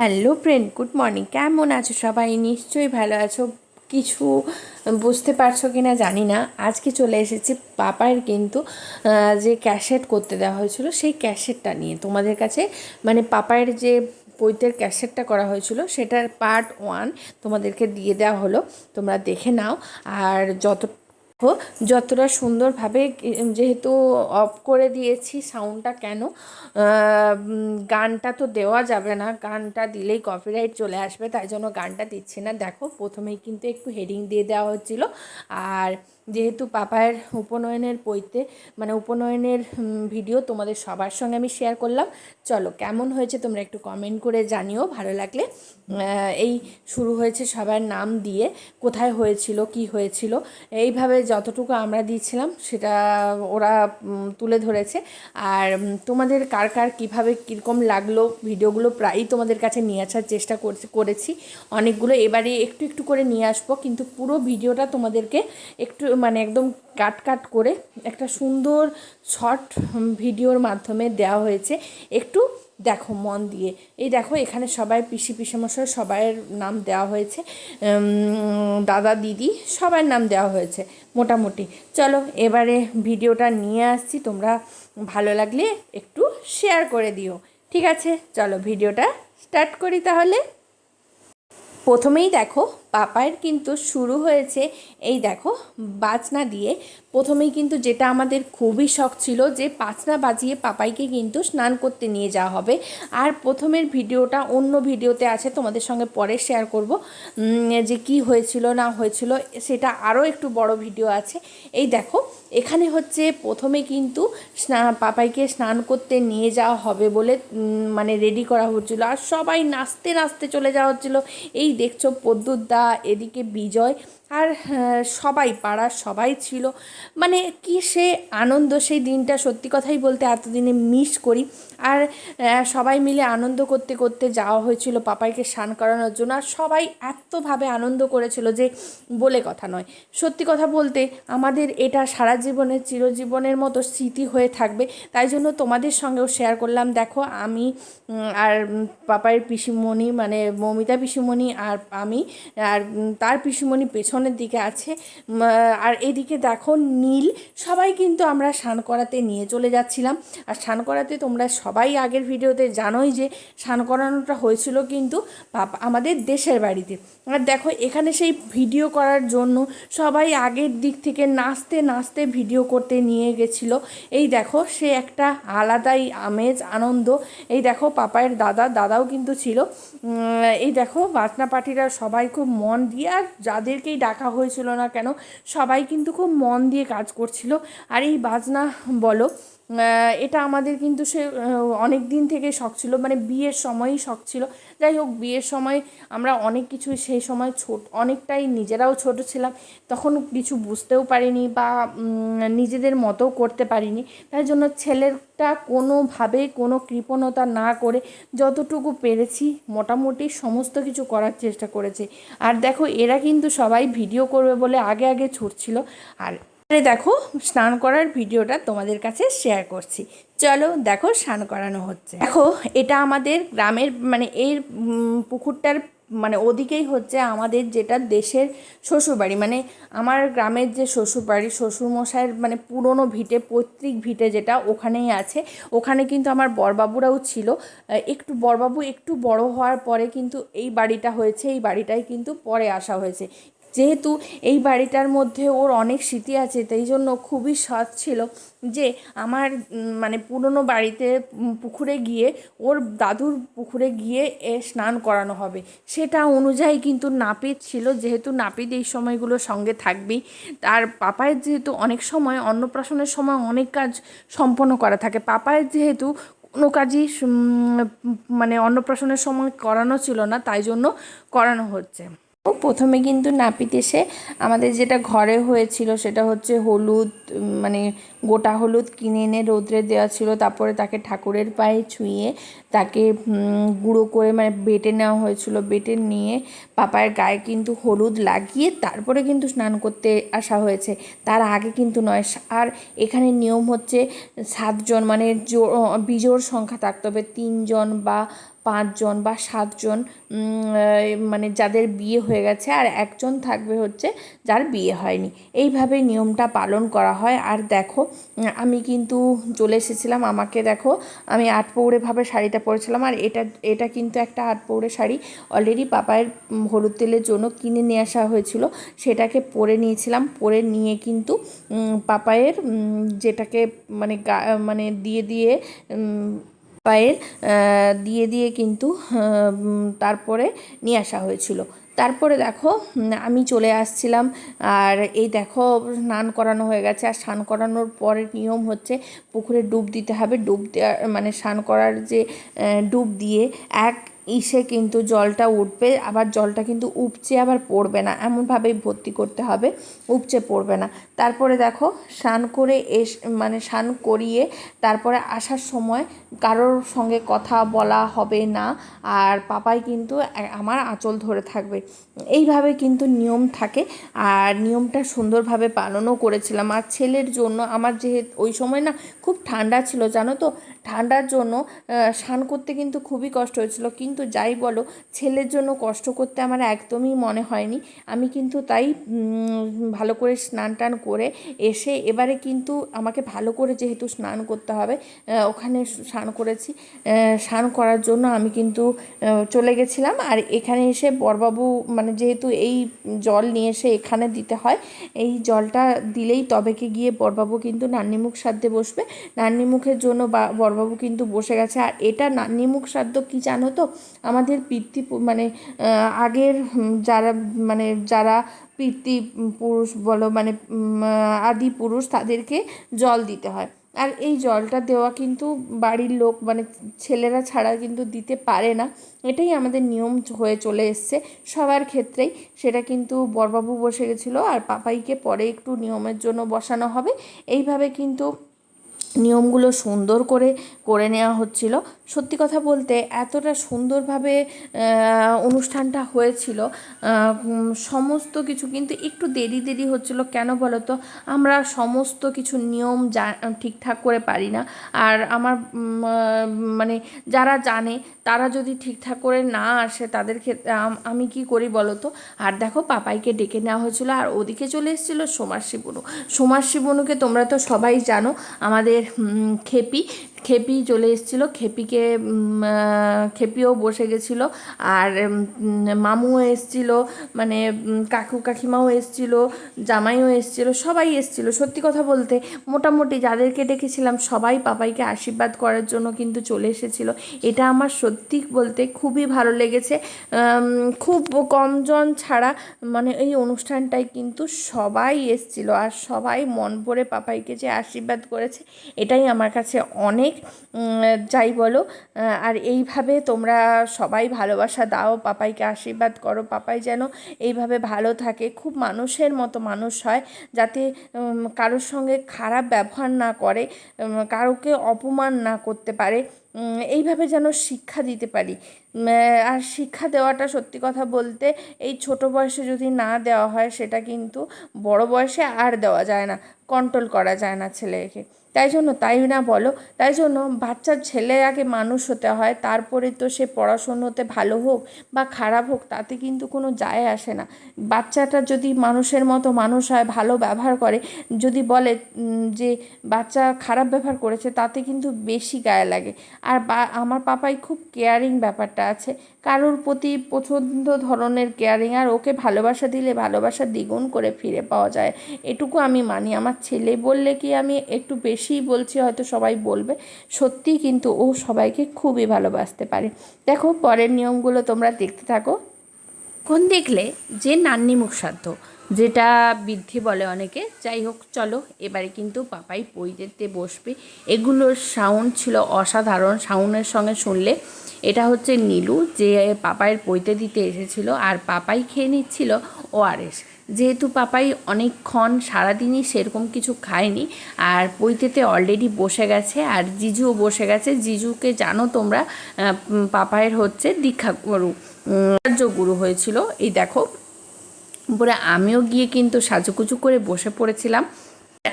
Hello friend, good morning. কেমন আছো সবাই? নিশ্চয়ই ভালো আছো। কিছু বুঝতে পারছ কি না জানি না। আজকে চলে এসেছি পাপার কিন্তু যে ক্যাসেট করতে দেওয়া হয়েছিল, সেই ক্যাসেটটা নিয়ে। তোমাদের কাছে মানে পাপায়ের যে বইতের ক্যাসেটটা করা হয়েছিল, সেটার পার্ট ওয়ান তোমাদেরকে দিয়ে দেওয়া হলো। তোমরা দেখে নাও। আর যত যতটা সুন্দরভাবে যেহেতু অফ করে দিয়েছি সাউন্ডটা কেন গানটা তো দেওয়া যাবে না, গানটা দিলেই কপিরাইট চলে আসবে, তাই জন্য গানটা দিচ্ছি না। দেখো প্রথমেই কিন্তু একটু হেডিং দিয়ে দেওয়া হচ্ছিল, আর যেহেতু পাপায়ের উপনয়নের বইতে মানে উপনয়নের ভিডিও তোমাদের সবার সঙ্গে আমি শেয়ার করলাম। চলো, কেমন হয়েছে তোমরা একটু কমেন্ট করে জানিও, ভালো লাগলে। এই শুরু হয়েছে সবার নাম দিয়ে, কোথায় হয়েছিল, কি হয়েছিল। এইভাবে যতটুকু আমরা দিয়েছিলাম, সেটা ওরা তুলে ধরেছে। আর তোমাদের কার কার কীভাবে কীরকম লাগল ভিডিওগুলো, প্রায়ই তোমাদের কাছে নিয়ে আসার চেষ্টা করেছি। অনেকগুলো এবারে একটু একটু করে নিয়ে আসব, কিন্তু পুরো ভিডিওটা তোমাদেরকে একটু মানে একদম কাট কাট করে একটা সুন্দর শর্ট ভিডিওর মাধ্যমে দেওয়া হয়েছে। একটু দেখো মন দিয়ে। এই দেখো এখানে সবাই পিসি পিসামশাই সবাইয়ের নাম দেওয়া হয়েছে। দাদা, দিদি সবার নাম দেওয়া হয়েছে মোটামুটি। চলো এবারে ভিডিওটা নিয়ে আসছি। তোমরা ভালো লাগলে একটু শেয়ার করে দিও। ঠিক আছে? চলো ভিডিওটা স্টার্ট করি তাহলে। প্রথমেই দেখো পাপায়ের কিন্তু শুরু হয়েছে এই দেখো বাজনা দিয়ে। প্রথমেই কিন্তু যেটা আমাদের খুবই শখ ছিল যে বাজনা বাজিয়ে পাপাইকে কিন্তু স্নান করতে নিয়ে যাওয়া হবে। আর প্রথমের ভিডিওটা অন্য ভিডিওতে আছে, তোমাদের সঙ্গে পরে শেয়ার করব যে কি হয়েছিল না হয়েছিল, সেটা আরও একটু বড় ভিডিও আছে। এই দেখো, এখানে হচ্ছে প্রথমে কিন্তু স্না, পাপাইকে স্নান করতে নিয়ে যাওয়া হবে বলে মানে রেডি করা হচ্ছিল। আর সবাই নাচতে নাচতে চলে যাওয়া হচ্ছিল। এই দেখছ পদ্মুর দা এদিকে বিজয় আর আহ, সবাই পাড়ার সবাই ছিল। মানে কি সে আনন্দ সেই দিনটা সত্যি কথাই বলতে এতদিনে মিস করি। আর সবাই মিলে আনন্দ করতে করতে যাওয়া হয়েছিল পাপাইকে স্নান করানোর জন্য। আর সবাই এতভাবে আনন্দ করেছিল যে বলে কথা নয়। সত্যি কথা বলতে আমাদের এটা সারা জীবনের চিরজীবনের মতো স্মৃতি হয়ে থাকবে। তাই জন্য তোমাদের সঙ্গেও শেয়ার করলাম। দেখো আমি আর পাপাইয়ের পিসিমণি মানে মমিতা পিসিমণি আর আমি আর তার পিসিমণি পেছনের দিকে আছে। আর এদিকে দেখো নীল, সবাই কিন্তু আমরা স্নান করাতে নিয়ে চলে যাচ্ছিলাম। আর স্নান করাতে তোমরা সবাই আগের ভিডিওতে জানোই যে স্নান করানোটা হয়েছিল কিন্তু আমাদের দেশের বাড়িতে। আর দেখো এখানে সেই ভিডিও করার জন্য সবাই আগের দিক থেকে নাচতে নাচতে ভিডিও করতে নিয়ে গেছিল। এই দেখো সে একটা আলাদাই আমেজ, আনন্দ। এই দেখো পাপায়ের দাদা, দাদাও কিন্তু ছিল। এই দেখো বাজনা পার্টিরা সবাই খুব মন দিয়ে আর যাদেরকেই ডাকা হয়েছিল না কেন, সবাই কিন্তু খুব মন দিয়ে কাজ করছিল। আর এই বাজনা বলো এটা আমাদের কিন্তু সে অনেক দিন থেকে শখ ছিল মানে বিয়ের সময়ই শখ ছিল। যাই হোক, বিয়ের সময় আমরা অনেক কিছু সেই সময় ছোট, অনেকটাই নিজেরাও ছোট ছিলাম, তখন কিছু বুঝতেও পারিনি বা নিজেদের মতো করতে পারিনি। তাই জন্য ছেলেটা কোনোভাবে কোনো কৃপণতা না করে যতটুকু পেরেছি, মোটামুটি সমস্ত কিছু করার চেষ্টা করেছে। আর দেখো, এরা কিন্তু সবাই ভিডিও করবে বলে আগে আগে ছুটছিল। আর দেখো, স্নান করার ভিডিওটা তোমাদের কাছে শেয়ার করছি। চলো দেখো স্নান করানো হচ্ছে। দেখো, এটা আমাদের গ্রামের মানে এর পুকুরটার মানে ওদিকেই হচ্ছে আমাদের যেটা দেশের শ্বশুরবাড়ি। মানে আমার গ্রামের যে শ্বশুরবাড়ি, শ্বশুরমশাইয়ের মানে পুরনো ভিটে, পৈতৃক ভিটে যেটা ওখানেই আছে। ওখানে কিন্তু আমার বরবাবুরাও ছিল। একটু বরবাবু একটু বড় হওয়ার পরে কিন্তু এই বাড়িটা হয়েছে, এই বাড়িটাই কিন্তু পরে আসা হয়েছে। যেহেতু এই বাড়িটার মধ্যে ওর অনেক স্মৃতি আছে, তাই জন্য খুবই শখ ছিল যে আমার মানে পুরনো বাড়িতে পুকুরে গিয়ে ওর দাদুর পুকুরে গিয়ে এ স্নান করানো হবে। সেটা অনুযায়ী কিন্তু নাপিত ছিল, যেহেতু নাপিত এই সময়গুলো সঙ্গে থাকবেই। আর পাপায়ের যেহেতু অনেক সময়, অন্নপ্রাশনের সময় অনেক কাজ সম্পন্ন করা থাকে। পাপায়ের যেহেতু কোনো কাজই মানে অন্নপ্রাশনের সময় করানো ছিল না, তাই জন্য করানো হচ্ছে। প্রথমে কিন্তু নাপিত এসে আমাদের যেটা ঘরে হয়েছিল সেটা হচ্ছে হলুদ মানে গোটা হলুদ কিনে এনে রোদ্রে দেওয়া ছিল। তারপরে তাকে ঠাকুরের পায়ে ছুঁয়ে তাকে গুঁড়ো করে মানে বেটে নেওয়া হয়েছিল। বেটে নিয়ে পাপায়ের গায়ে কিন্তু হলুদ লাগিয়ে তারপরে কিন্তু স্নান করতে আসা হয়েছে। তার আগে কিন্তু নয়। আর এখানে নিয়ম হচ্ছে সাতজন মানে বিজোড় সংখ্যা থাকতে হবে। তিনজন বা পাঁচজন বা সাতজন মানে যাদের বিয়ে হয়ে গেছে আর একজন থাকবে হচ্ছে যার বিয়ে হয়নি। এইভাবে নিয়মটা পালন করা হয়। আর দেখো আমি কিন্তু চলে এসেছিলাম, আমাকে দেখো, আমি আট পৌড়েভাবে শাড়িটা পরেছিলাম আর এটা এটা কিন্তু একটা আট পৌড়ে শাড়ি। অলরেডি পাপায়ের হলুদ তেলের জন্য কিনে নিয়ে আসা হয়েছিল, সেটাকে পরে নিয়েছিলাম, পরে নিয়ে কিন্তু পাপায়ের যেটাকে মানে গা মানে দিয়ে দিয়ে পায়ের দিয়ে দিয়ে কিন্তু তারপরে নিয়ে আসা হয়েছিল। তারপরে দেখো আমি চলে আসছিলাম। আর এই দেখো, স্নান করানো হয়ে গেছে। আর স্নান করানোর পরে নিয়ম হচ্ছে পুকুরে ডুব দিতে হবে। ডুব দেওয়ার মানে স্নান করার যে ডুব দিয়ে এক ইসে কিন্তু জলটা উঠবে। আবার জলটা কিন্তু উপচে আবার পড়বে না। এমনভাবেই ভর্তি করতে হবে। উপচে পড়বে না। তারপরে দেখো, স্নান করে এস মানে স্নান করিয়ে তারপরে আসার সময় কারোর সঙ্গে কথা বলা হবে না। আর পাপাই কিন্তু আমার আঁচল ধরে থাকবে। এইভাবে কিন্তু নিয়ম থাকে। আর নিয়মটা সুন্দরভাবে পালনও করেছিলাম। আর ছেলের জন্য আমার যেহেতু, ওই সময় না খুব ঠান্ডা ছিল, জানো তো? ঠান্ডার জন্য স্নান করতে কিন্তু খুবই কষ্ট হয়েছিল। কিন্তু যাই বলো, ছেলের জন্য কষ্ট করতে আমার একদমই মনে হয়নি। আমি কিন্তু তাই ভালো করে স্নান টান করে এসে এবারে কিন্তু আমাকে ভালো করে যেহেতু স্নান করতে হবে ওখানে স্নান করেছি। স্নান করার জন্য আমি কিন্তু চলে গেছিলাম। আর এখানে এসে বরবাবু মানে যেহেতু এই জল নিয়ে এসে এখানে দিতে হয়, এই জলটা দিলেই তবেকে গিয়ে বরবাবু কিন্তু নান্নিমুখ সাধ্যে বসবে। নান্নিমুখের জন্য বা, বরবাবু কিন্তু বসে গেছে। আর এটা নান্নিমুখ সাধ্য কি জানো তো? আমাদের পিতৃ মানে আগের যারা মানে যারা পিতৃ পুরুষ বলো মানে আদি পুরুষ তাদেরকে জল দিতে হয়। আর এই জলটা দেওয়া কিন্তু বাড়ির লোক মানে ছেলেরা ছাড়া কিন্তু দিতে পারে না। এটাই আমাদের নিয়ম হয়ে চলে এসছে। সবার ক্ষেত্রেই সেটা কিন্তু বরবাবু বসে গেছিল, আর পাপাইকে পরে একটু নিয়মের জন্য বসানো হবে। এইভাবে কিন্তু নিয়মগুলো সুন্দর করে করে নেওয়া হচ্ছিল। সত্যি কথা বলতে এতটা সুন্দরভাবে অনুষ্ঠানটা হয়েছিল সমস্ত কিছু কিন্তু একটু দেরি দেরি হচ্ছিল। কেন বলো তো আমরা সমস্ত কিছু নিয়ম যা ঠিকঠাক করে পারি না। আর আমার মানে যারা জানে, তারা যদি ঠিকঠাক করে না আসে তাদের ক্ষেত্রে আমি কি করি বলো তো আর দেখো পাপাইকে ডেকে নেওয়া হয়েছিল। আর ওদিকে চলে এসেছিল সোমার শিবনু সোমার শিবনুকে তোমরা তো সবাই জানো, আমাদের খেপি। খেপি চলে এসেছিল, খেপিকে খেপিও বসে গেছিল। আর মামুও এসেছিল মানে কাকু কাকিমাও এসেছিল, জামাইও এসেছিল, সবাই এসেছিল। সত্যি কথা বলতে, মোটামুটি যাদেরকে ডেকেছিলাম, সবাই পাপাইকে আশীর্বাদ করার জন্য কিন্তু চলে এসেছিল। এটা আমার সত্যি বলতে খুবই ভালো লেগেছে। খুব কমজন ছাড়া মানে এই অনুষ্ঠানটায় কিন্তু সবাই এসেছিল। আর সবাই মন ভরে পাপাইকে যে আশীর্বাদ করেছে, এটাই আমার কাছে অনেক উম, যাই বলো আর এইভাবে তোমরা সবাই ভালোবাসা দাও পাপাইকে আশীর্বাদ করো। পাপাই যেন এইভাবে ভালো থাকে খুব মানুষের মতো মানুষ হয় যাতে কারোর সঙ্গে খারাপ ব্যবহার না করে কারোকে অপমান না করতে পারে এইভাবে যেন শিক্ষা দিতে পারি। আর শিক্ষা দেওয়াটা সত্যি কথা বলতে এই ছোট বয়সে যদি না দেওয়া হয় সেটা কিন্তু বড় বয়সে আর দেওয়া যায় না কন্ট্রোল করা যায় না ছেলেকে। তাই জন্য, তাই না বলো? তাই জন্য বাচ্চার ছেলে আগে মানুষ হতে হয়, তারপরে তো সে পড়াশুনোতে ভালো হোক বা খারাপ হোক, তাতে কিন্তু কোনো যায় আসে না। বাচ্চাটা যদি মানুষের মতো মানুষ হয়, ভালো ব্যবহার করে, যদি বলে যে বাচ্চা খারাপ ব্যবহার করেছে, তাতে কিন্তু বেশি গায়ে লাগে। আর বা, আমার পাপাই খুব কেয়ারিং ব্যাপারটা আছে। কারোর প্রতি পছন্দ ধরনের কেয়ারিং আর ওকে ভালোবাসা দিলে ভালোবাসা দ্বিগুণ করে ফিরে পাওয়া যায়। এটুকু আমি মানি। আমার ছেলে বললে কি আমি একটু বেশিই বলছি, হয়তো সবাই বলবে। সত্যি কিন্তু ও সবাইকে খুবই ভালোবাসতে পারে। দেখো, পরের নিয়মগুলো তোমরা দেখতে থাকো। কোন দেখলে যে নান্নি মুখ সাধ্য যেটা বৃদ্ধি বলে অনেকে, যাই হোক, চলো, এবারে কিন্তু পাপাই পই দিতে বসবে। এগুলোর সাউন্ড ছিল অসাধারণ, সাউন্ডের সঙ্গে শুনলে এটা হচ্ছে নীলু, যে পাপাইয়ের পইতে দিতে এসেছিল আর পাপাই খেয়ে নিচ্ছিল ওআরএস যেহেতু পাপাই অনেকক্ষণ সারাদিনই সেরকম কিছু খায়নি আর পৈতেতে অলরেডি বসে গেছে আর জিজুও বসে গেছে। জিজুকে জানো তোমরা পাপায়ের হচ্ছে দীক্ষা আচার্য গুরু হয়েছিল। এই দেখো পরে আমিও গিয়ে কিন্তু সাজুকুচু করে বসে পড়েছিলাম।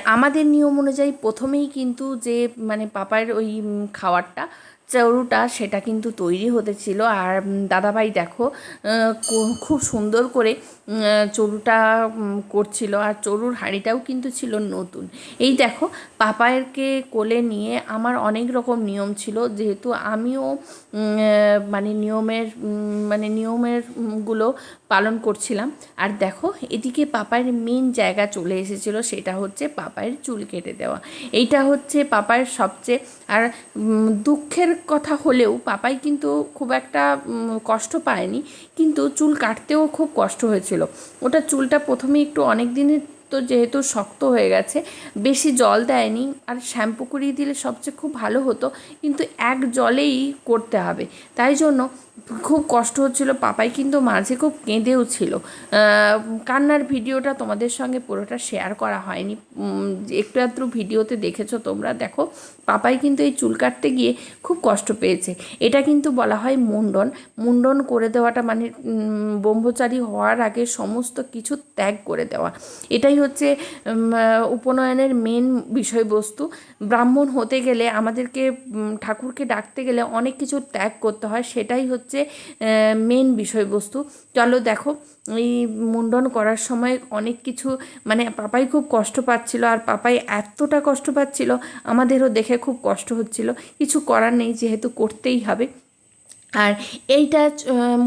আমাদের নিয়ম অনুযায়ী প্রথমেই কিন্তু যে মানে পাপার ওই উম, চড়ুটা সেটা কিন্তু তৈরি হতেছিল আর দাদাভাই দেখো খুব সুন্দর করে চরুটা করছিল। আর চরুর হাঁড়িটাও কিন্তু ছিল নতুন। এই দেখো, পাপায়েরকে কোলে নিয়ে আমার অনেক রকম নিয়ম ছিল। যেহেতু আমিও মানে নিয়মের মানে নিয়মেরগুলো পালন করছিলাম। আর দেখো, এদিকে পাপায়ের মেন জায়গা চলে এসেছিল, সেটা হচ্ছে পাপায়ের চুল কেটে দেওয়া। এইটা হচ্ছে পাপায়ের সবচেয়ে, আর দুঃখের কথা হলেও পাপাই কিন্তু খুব একটা কষ্ট পায়নি। কিন্তু চুল কাটতেও খুব কষ্ট হয়েছিল। ওটা চুলটা প্রথমে একটু অনেক দিনের তো যেহেতু শক্ত হয়ে গেছে, বেশি জল দেয়নি, আর শ্যাম্পু করিয়ে দিলে সবচেয়ে খুব ভালো হতো, কিন্তু এক জলেই করতে হবে। তাই জন্য খুব কষ্ট হচ্ছিল, পাপাই কিন্তু মাঝে খুব কেঁদেও ছিল। কান্নার ভিডিওটা তোমাদের সঙ্গে পুরোটা শেয়ার করা হয়নি। একটু আধটু ভিডিওতে দেখেছ তোমরা, দেখো, পাপাই কিন্তু এই চুল কাটতে গিয়ে খুব কষ্ট পেয়েছে। এটা কিন্তু বলা হয় মুন্ডন। মুন্ডন করে দেওয়াটা মানে ব্রহ্মচারী হওয়ার আগে সমস্ত কিছু ত্যাগ করে দেওয়া। এটাই হচ্ছে উপনয়নের মেন বিষয়বস্তু। ব্রাহ্মণ হতে গেলে আমাদেরকে ঠাকুরকে ডাকতে গেলে অনেক কিছু ত্যাগ করতে হয়, সেটাই হচ্ছে মেন বিষয়বস্তু। চলো দেখো, এই মুন্ডন করার সময় অনেক কিছু মানে পাপাই খুব কষ্ট পাচ্ছিল আর পাপাই এতটা কষ্ট পাচ্ছিল, আমাদেরও দেখে খুব কষ্ট হচ্ছিল। কিছু করার নেই, যেহেতু করতেই হবে। আর এইটা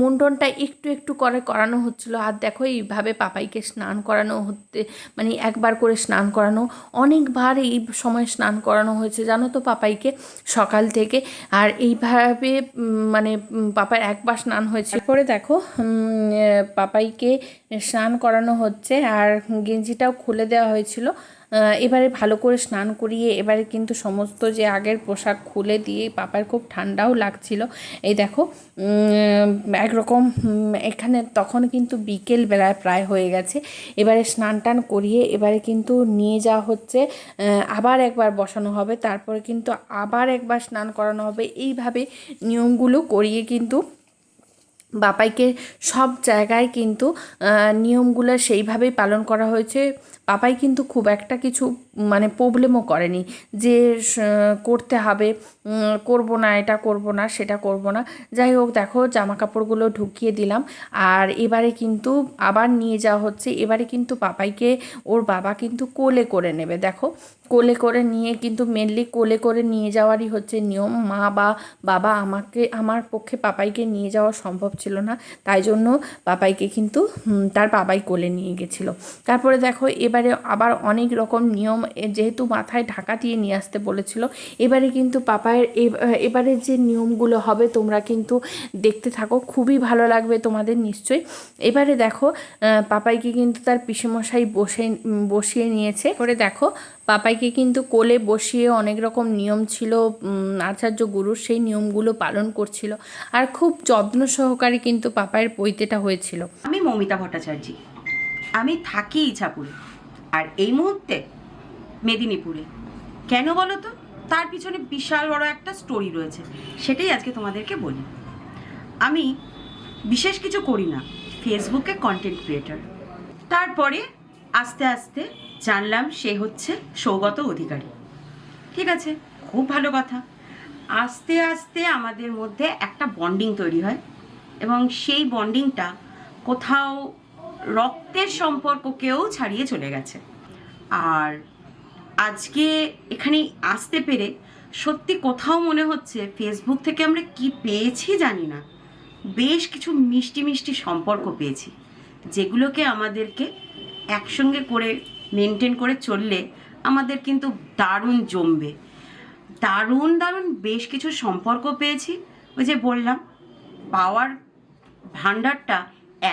মুন্ডনটা একটু একটু করে করানো হচ্ছিল। আর দেখো, এইভাবে পাপাইকে স্নান করানো হতে মানে একবার করে স্নান করানো, অনেকবার এই সময় স্নান করানো হয়েছে, জানো তো পাপাইকে? সকাল থেকে। আর এইভাবে মানে পাপার একবার স্নান হয়েছে। পরে দেখো পাপাইকে স্নান করানো হচ্ছে। আর গেঞ্জিটাও খুলে দেওয়া হয়েছিল। এবারে ভালো করে স্নান করিয়ে এবারে কিন্তু সমস্ত যে আগের পোশাক খুলে দিয়ে পাপার খুব ঠান্ডাও লাগছিল। এই দেখো একরকম এখানে তখন কিন্তু বিকেল বেলায় প্রায় হয়ে গেছে। এবারে স্নান টান করিয়ে এবারে কিন্তু নিয়ে যাওয়া হচ্ছে আবার একবার বসানো হবে, তারপরে কিন্তু আবার একবার স্নান করানো হবে। এইভাবে নিয়মগুলো করিয়ে কিন্তু বাপাইকে সব জায়গায় কিন্তু নিয়মগুলো সেইভাবেই পালন করা হয়েছে। বাপাই কিন্তু খুব একটা কিছু মানে প্রবলেমও করেনি যে করতে হবে করব না, এটা করব না, সেটা করব না। যাই হোক, দেখো জামা কাপড়গুলো ঢুকিয়ে দিলাম। আর এবারে কিন্তু আবার নিয়ে যাওয়া হচ্ছে। এবারে কিন্তু পাপাইকে ওর বাবা কিন্তু কোলে করে নেবে। দেখো, কোলে করে নিয়ে কিন্তু মেনলি কোলে করে নিয়ে যাওয়ারই হচ্ছে নিয়ম। মা বা বাবা আমাকে, আমার পক্ষে পাপাইকে নিয়ে যাওয়া সম্ভব ছিল না। তাই জন্য পাপাইকে কিন্তু তার বাবাই কোলে নিয়ে গেছিল। তারপরে দেখো, এবারে আবার অনেক রকম নিয়ম যেহেতু মাথায় ঢাকা দিয়ে নিয়ে আসতে বলেছিল, এবারে কিন্তু পাপায়ের এবারে যে নিয়মগুলো হবে তোমরা কিন্তু দেখতে থাকো, খুবই ভালো লাগবে তোমাদের নিশ্চয়ই। এবারে দেখো পাপাইকে কিন্তু তার পিসেমশাই বসে, বসিয়ে নিয়েছে। করে দেখো, পাপাইকে কিন্তু কোলে বসিয়ে অনেক রকম নিয়ম ছিল আচার্য গুরুর সেই নিয়মগুলো পালন করছিল। আর খুব যত্ন সহকারে কিন্তু পাপায়ের পৈতেটা হয়েছিল। আমি মৌমিতা ভট্টাচার্য। আমি থাকি ইছাপুরে। আর এই মুহূর্তে মেদিনীপুরে। কেন বলো তো তার পিছনে বিশাল বড় একটা স্টোরি রয়েছে। সেটাই আজকে তোমাদেরকে বলি। আমি বিশেষ কিছু করি না। ফেসবুকে কন্টেন্ট ক্রিয়েটার তারপরে আস্তে আস্তে জানলাম সে হচ্ছে সৌগত অধিকারী। ঠিক আছে? খুব ভালো কথা। আস্তে আস্তে আমাদের মধ্যে একটা বন্ডিং তৈরি হয় এবং সেই বন্ডিংটা কোথাও রক্তের সম্পর্ককেও ছাড়িয়ে চলে গেছে। আর আজকে এখানে আসতে পেরে সত্যি কোথাও মনে হচ্ছে ফেসবুক থেকে আমরা কি পেয়েছি জানি না। বেশ কিছু মিষ্টি মিষ্টি সম্পর্ক পেয়েছি, যেগুলোকে আমাদেরকে একসঙ্গে করে মেনটেন করে চললে আমাদের কিন্তু দারুণ জমবে। দারুণ দারুণ বেশ কিছু সম্পর্ক পেয়েছি। ওই যে বললাম, পাওয়ার ভান্ডারটা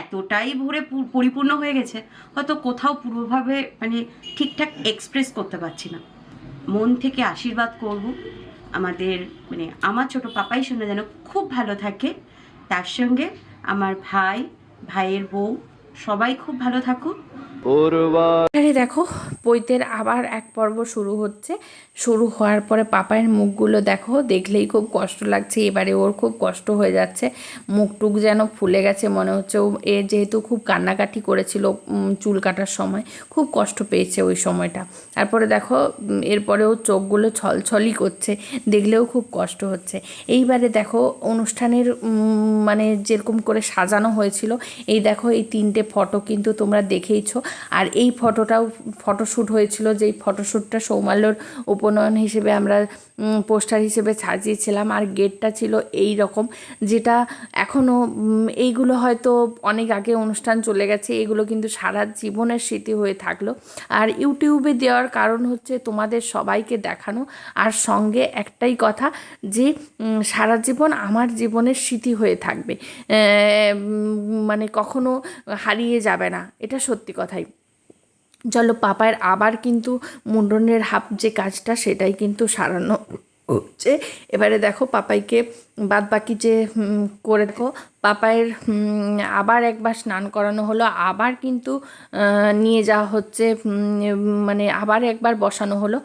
এতটাই ভরে পরিপূর্ণ হয়ে গেছে, হয়তো কোথাও পূর্বভাবে মানে ঠিকঠাক এক্সপ্রেস করতে পারছি না। মন থেকে আশীর্বাদ করব। আমাদের মানে আমার ছোট পাপাই শুনে যেন খুব ভালো থাকে। তার সঙ্গে আমার ভাই, ভাইয়ের বউ, সবাই খুব ভালো থাকুক। আরে দেখো, পৈতের আবার এক পর্ব শুরু হচ্ছে। শুরু হওয়ার পরে পাপায়ের মুখগুলো দেখো, দেখলেই খুব কষ্ট লাগছে। এবারে ওর খুব কষ্ট হয়ে যাচ্ছে। মুখ টুক যেন ফুলে গেছে মনে হচ্ছে। ও, এ যেহেতু খুব কান্নাকাটি করেছিল চুল কাটার সময়, খুব কষ্ট পেয়েছে ওই সময়টা। তারপরে দেখো এরপরে ও চোখগুলো ছলছলই করছে, দেখলেও খুব কষ্ট হচ্ছে। এইবারে দেখো, অনুষ্ঠানের মানে যেরকম করে সাজানো হয়েছিল, এই দেখো, এই তিনটে ফটো কিন্তু তোমরা দেখেইছো। আর এই ফটোটাও ফটোশ্যুট হয়েছিল যেই ফটোশ্যুটটা সৌমাল্যর উপনয়ন হিসেবে আমরা পোস্টার হিসেবে সাজিয়েছিলাম। আর গেটটা ছিল এই রকম, যেটা এখনও এইগুলো হয়তো অনেক আগে অনুষ্ঠান চলে গেছে, এগুলো কিন্তু সারা জীবনের স্মৃতি হয়ে থাকল। আর ইউটিউবে দেওয়ার কারণ হচ্ছে তোমাদের সবাইকে দেখানো। আর সঙ্গে একটাই কথা যে সারা জীবন আমার জীবনের স্মৃতি হয়ে থাকবে। মানে কখনো হারিয়ে যাবে না। এটা সত্যি কথাই। চলো পাপায়ের আবার কিন্তু মুন্ডনের হাফ যে কাজটা, সেটাই কিন্তু সারানো হচ্ছে। এবারে দেখো পাপাইকে বাদ বাকি যে করে দেখো পাপায়ের আবার একবার স্নান করানো হলো, আবার কিন্তু নিয়ে যাওয়া হচ্ছে মানে আবার একবার বসানো হলো।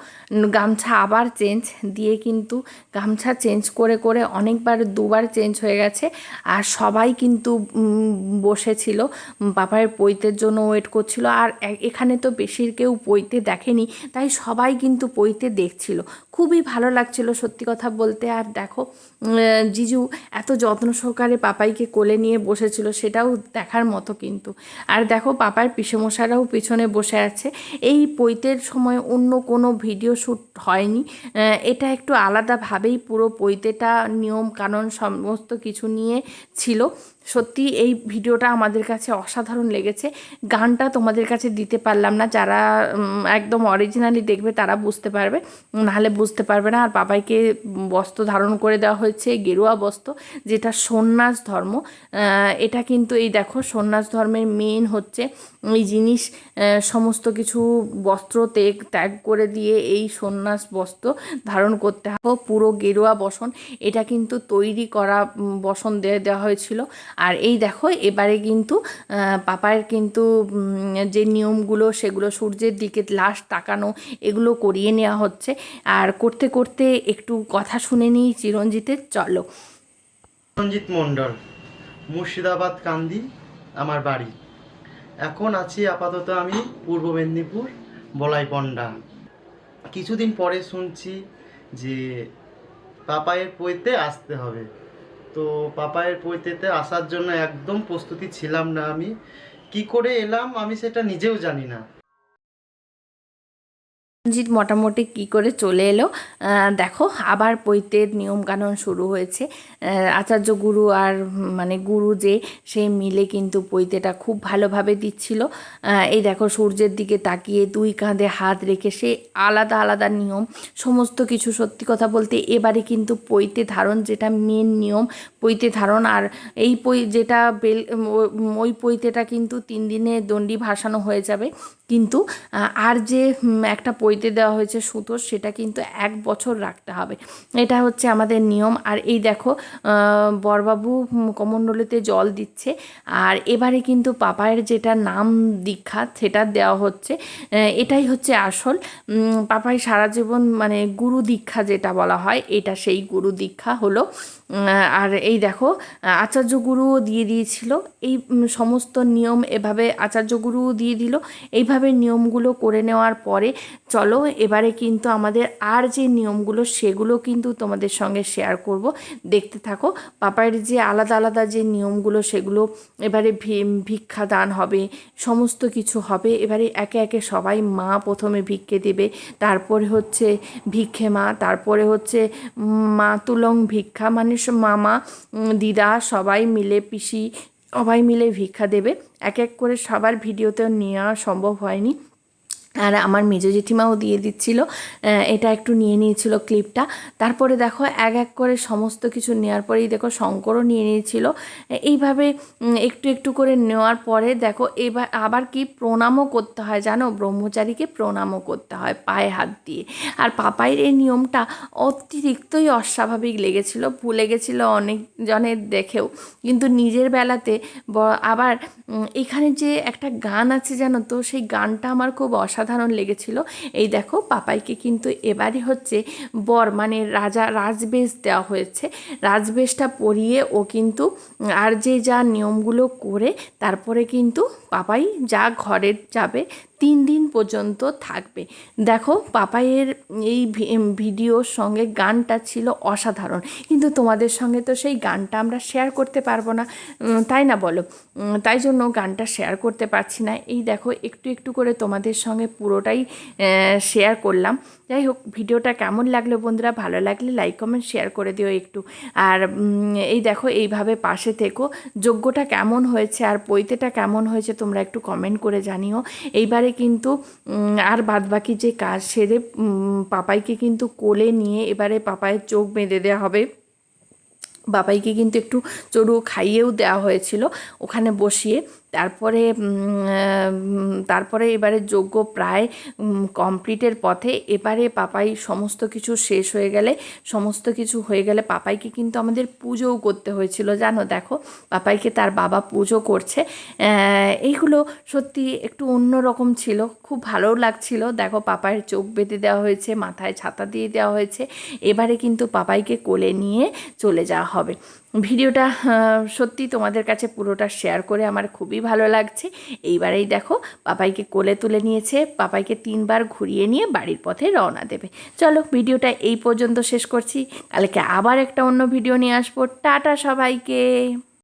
গামছা আবার চেঞ্জ দিয়ে কিন্তু গামছা চেঞ্জ করে করে অনেকবার দুবার চেঞ্জ হয়ে গেছে। আর সবাই কিন্তু বসেছিল পাপায়ের পৈতের জন্য ওয়েট করছিল। আর এখানে তো বেশির কেউ পৈতে দেখেনি, তাই সবাই কিন্তু পৈতে দেখছিল। খুবই ভালো লাগছিল সত্যি কথা বলতে। আর দেখো জিজু এত যত্ন সহকারে পাপাইকে কোলে নিয়ে বসেছিল, সেটাও দেখার মতো কিন্তু। আর দেখো, পাপার পিসেমশারাও পিছনে বসে আছে। এই পৈতের সময় অন্য কোনো ভিডিও শ্যুট হয়নি। এটা একটু আলাদাভাবেই পুরো পৈতেটা নিয়ম কানুন সমস্ত কিছু নিয়ে ছিল। সত্যি এই ভিডিওটা আমাদের কাছে অসাধারণ লেগেছে। গানটা তোমাদের কাছে দিতে পারলাম না। যারা একদম অরিজিনালি দেখবে তারা বুঝতে পারবে। নাহলে বুঝতে পারবে না। আর বাবাইকে বস্ত্র ধারণ করে দেওয়া হয়েছে, গেরুয়া বস্ত্র, যেটা সন্ন্যাস ধর্ম। এটা কিন্তু এই দেখো, সন্ন্যাস ধর্মের মেন হচ্ছে এই জিনিস সমস্ত কিছু বস্ত্র ত্যাগ ত্যাগ করে দিয়ে এই সন্ন্যাস বস্ত্র ধারণ করতে হবে পুরো গেরুয়া বসন, এটা কিন্তু তৈরি করা বসন দিয়ে দেওয়া হয়েছিল। আর এই দেখো এবারে কিন্তু আহ, পাপায়ের কিন্তু যে নিয়মগুলো সেগুলো সূর্যের দিকে লাশ তাকানো এগুলো করিয়ে নেওয়া হচ্ছে। আর করতে করতে একটু কথা শুনে নিই চিরঞ্জিতের চলো। চিরঞ্জিত মণ্ডল মুর্শিদাবাদ কান্দি আমার বাড়ি। এখন আছি আপাতত আমি পূর্ব মেদিনীপুর বলাইপন্ডা। কিছুদিন পরে শুনছি যে পাপায়ের পইতে আসতে হবে। তো পাপায়ের পৈতেতে আসার জন্য একদম প্রস্তুতি ছিলাম না আমি। কি করে এলাম আমি সেটা নিজেও জানি না। রঞ্জিত মোটামুটি কি করে চলে এলো? দেখো, আবার পৈতের নিয়মকানুন শুরু হয়েছে। আচার্য গুরু আর মানে গুরু যে, সে মিলে কিন্তু পৈতেটা খুব ভালোভাবে দিচ্ছিল। এই দেখো, সূর্যের দিকে তাকিয়ে দুই কাঁধে হাত রেখে সে আলাদা আলাদা নিয়ম, সমস্ত কিছু সত্যি কথা বলতে এবারে কিন্তু পৈতে ধারণ যেটা মেন নিয়ম, পৈতে ধারণ। আর এই পৈ, যেটা বেল ওই পৈতেটা কিন্তু তিন দিনে দণ্ডি ভাসানো হয়ে যাবে। কিন্তু আর যে একটা একটা পৈতে দেওয়া হয়েছে সুতোর সেটা কিন্তু এক বছর রাখতে হবে। এটা হচ্ছে আমাদের নিয়ম। আর এই দেখো বরবাবু কমণ্ডলিতে জল দিচ্ছে। আর এবারে কিন্তু পাপায়ের যেটা নাম দীক্ষা, সেটা দেওয়া হচ্ছে। এটাই হচ্ছে আসল। পাপাই সারা জীবন মানে গুরু দীক্ষা যেটা বলা হয়, এটা সেই গুরু দীক্ষা হলো। আর এই দেখো আচার্য গুরুও দিয়ে দিয়েছিল। এই সমস্ত নিয়ম এভাবে আচার্য গুরুও দিয়ে দিল। এইভাবে নিয়মগুলো করে নেওয়ার পরে চলো, এবারে কিন্তু আমাদের আর যে নিয়মগুলো, সেগুলো কিন্তু তোমাদের সঙ্গে শেয়ার করব। দেখতে থাকো, পাপায়ের যে আলাদা আলাদা যে নিয়মগুলো, সেগুলো এবারে ভিক্ষা দান হবে, সমস্ত কিছু হবে। এবারে একে একে সবাই মা প্রথমে ভিক্ষে দেবে, তারপরে হচ্ছে ভিক্ষে মা, তারপরে হচ্ছে মা তুলং ভিক্ষা মানে মামা দিদা সবাই মিলে পিসি সবাই মিলে ভিক্ষা দেবে। এক এক করে সবার ভিডিওতে নেওয়া সম্ভব হয়নি। আর আমার মেজো জেঠিমাও দিয়ে দিচ্ছিল এটা একটু নিয়ে নিয়েছিল ক্লিপটা। তারপরে দেখো এক এক করে সমস্ত কিছু নেওয়ার পরেই দেখো শঙ্করও নিয়ে নিয়েছিল। এইভাবে একটু একটু করে নেওয়ার পরে দেখো এবার আবার কি প্রণামও করতে হয় জানো? ব্রহ্মচারীকে প্রণামও করতে হয় পায়ে হাত দিয়ে। আর পাপাইয়ের এই নিয়মটা অতিরিক্তই অস্বাভাবিক লেগেছিল, ভুলে গেছিল অনেক জনের দেখেও। কিন্তু নিজের বেলাতে আবার এখানে যে একটা গান আছে জানো তো, সেই গানটা আমার খুব অসাধারণ লেগেছিল। এই দেখো, পাপাইকে কিন্তু এবারে হচ্ছে বর মানে রাজা রাজবেশ দেওয়া হয়েছে। রাজবেশটা পরিয়ে ও কিন্তু আর যে যা নিয়মগুলো করে, তারপরে কিন্তু পাপাই যা ঘরে যাবে, তিন দিন পর্যন্ত থাকবে। দেখো, পাপাইয়ের এই ভিডিওর সঙ্গে গানটা ছিল অসাধারণ। কিন্তু তোমাদের সঙ্গে তো সেই গানটা আমরা শেয়ার করতে পারব না। তাই না বলো? তাই জন্য গানটা শেয়ার করতে পারছি না। এই দেখো, একটু একটু করে তোমাদের সঙ্গে পুরোটাই শেয়ার করলাম। যাই হোক, ভিডিওটা কেমন লাগল বন্ধুরা? ভালো লাগলে লাইক কমেন্ট শেয়ার করে দিও একটু। আর এই দেখো, এইভাবে পাশে থেকো। যোগ্যটা কেমন হয়েছে আর পৈতেটা কেমন হয়েছে তোমরা একটু কমেন্ট করে জানিও। এইবারে কিন্তু আর বাদবাকি যে কাজ, সেরে পাপাইকে কিন্তু কোলে নিয়ে এবারে পাপায়ের চোখ বেঁধে দেওয়া হবে। বাবাইকে কিন্তু একটু চরু খাইয়েও দেওয়া হয়েছিল। ওখানে বসিয়ে তারপরে তারপরে এবারে যোগ্য প্রায় কমপ্লিটের পথে এবারে পাপাই সমস্ত কিছু শেষ হয়ে গেলে, সমস্ত কিছু হয়ে গেলে পাপাইকে কিন্তু আমাদের পুজোও করতে হয়েছিল, জানো? দেখো, পাপাইকে তার বাবা পুজো করছে। এইগুলো সত্যি একটু অন্য রকম ছিল, খুব ভালোও লাগছিল। দেখো পাপায়ের চোখ বেঁধে দেওয়া হয়েছে, মাথায় ছাতা দিয়ে দেওয়া হয়েছে। এবারে কিন্তু পাপাইকে কোলে নিয়ে চলে যাওয়া হবে। ভিডিওটা সত্যি তোমাদের কাছে পুরোটা শেয়ার করে আমার খুবই ভালো লাগছে। এইবারেই দেখো, পাপাইকে কোলে তুলে নিয়েছে, পাপাইকে তিনবার ঘুরিয়ে নিয়ে বাড়ির পথে রওনা দেবে। চলো, ভিডিওটা এই পর্যন্ত শেষ করছি। কালকে আবার একটা অন্য ভিডিও নিয়ে আসব। টাটা সবাইকে।